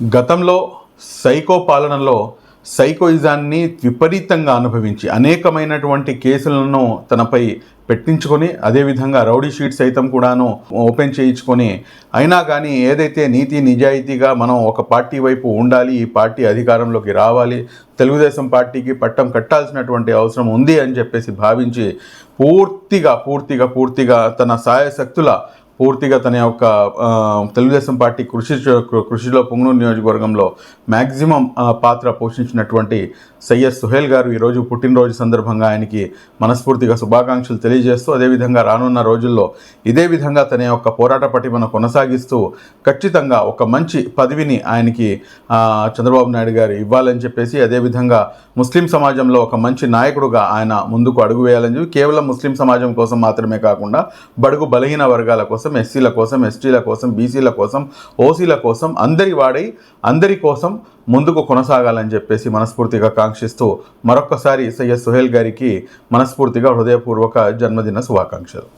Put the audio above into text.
గతంలో సైకో పాలనలో సైకోయిజాన్ని విపరీతంగా అనుభవించి అనేకమైనటువంటి కేసులను తనపై పెట్టించుకొని అదేవిధంగా రౌడీ షీట్ సైతం కూడాను ఓపెన్ చేయించుకొని అయినా కానీ ఏదైతే నీతి నిజాయితీగా మనం ఒక పార్టీ వైపు ఉండాలి ఈ పార్టీ అధికారంలోకి రావాలి తెలుగుదేశం పార్టీకి పట్టం కట్టాల్సినటువంటి అవసరం ఉంది అని చెప్పేసి భావించి పూర్తిగా పూర్తిగా పూర్తిగా తన సాయశక్తుల పూర్తిగా తన యొక్క తెలుగుదేశం పార్టీ కృషి కృషిలో పుంగనూరు నియోజకవర్గంలో మ్యాక్సిమం పాత్ర పోషించినటువంటి సయ్యద్ సుహేల్ గారు ఈరోజు పుట్టినరోజు సందర్భంగా ఆయనకి మనస్ఫూర్తిగా శుభాకాంక్షలు తెలియజేస్తూ అదేవిధంగా రానున్న రోజుల్లో ఇదే విధంగా తన యొక్క పోరాట పటిమను కొనసాగిస్తూ ఖచ్చితంగా ఒక మంచి పదవిని ఆయనకి చంద్రబాబు నాయుడు గారు ఇవ్వాలని చెప్పేసి అదేవిధంగా ముస్లిం సమాజంలో ఒక మంచి నాయకుడుగా ఆయన ముందుకు అడుగు వేయాలని చెప్పి కేవలం ముస్లిం సమాజం కోసం మాత్రమే కాకుండా బడుగు బలహీన వర్గాల కోసం కోసం ఎస్సీల కోసం ఎస్టీల కోసం బీసీల కోసం ఓసీల కోసం అందరి వాడై అందరి కోసం ముందుకు కొనసాగాలని చెప్పేసి మనస్ఫూర్తిగా కాంక్షిస్తూ మరొక్కసారి సయ్యద్ సుహేల్ గారికి మనస్ఫూర్తిగా హృదయపూర్వక జన్మదిన శుభాకాంక్షలు.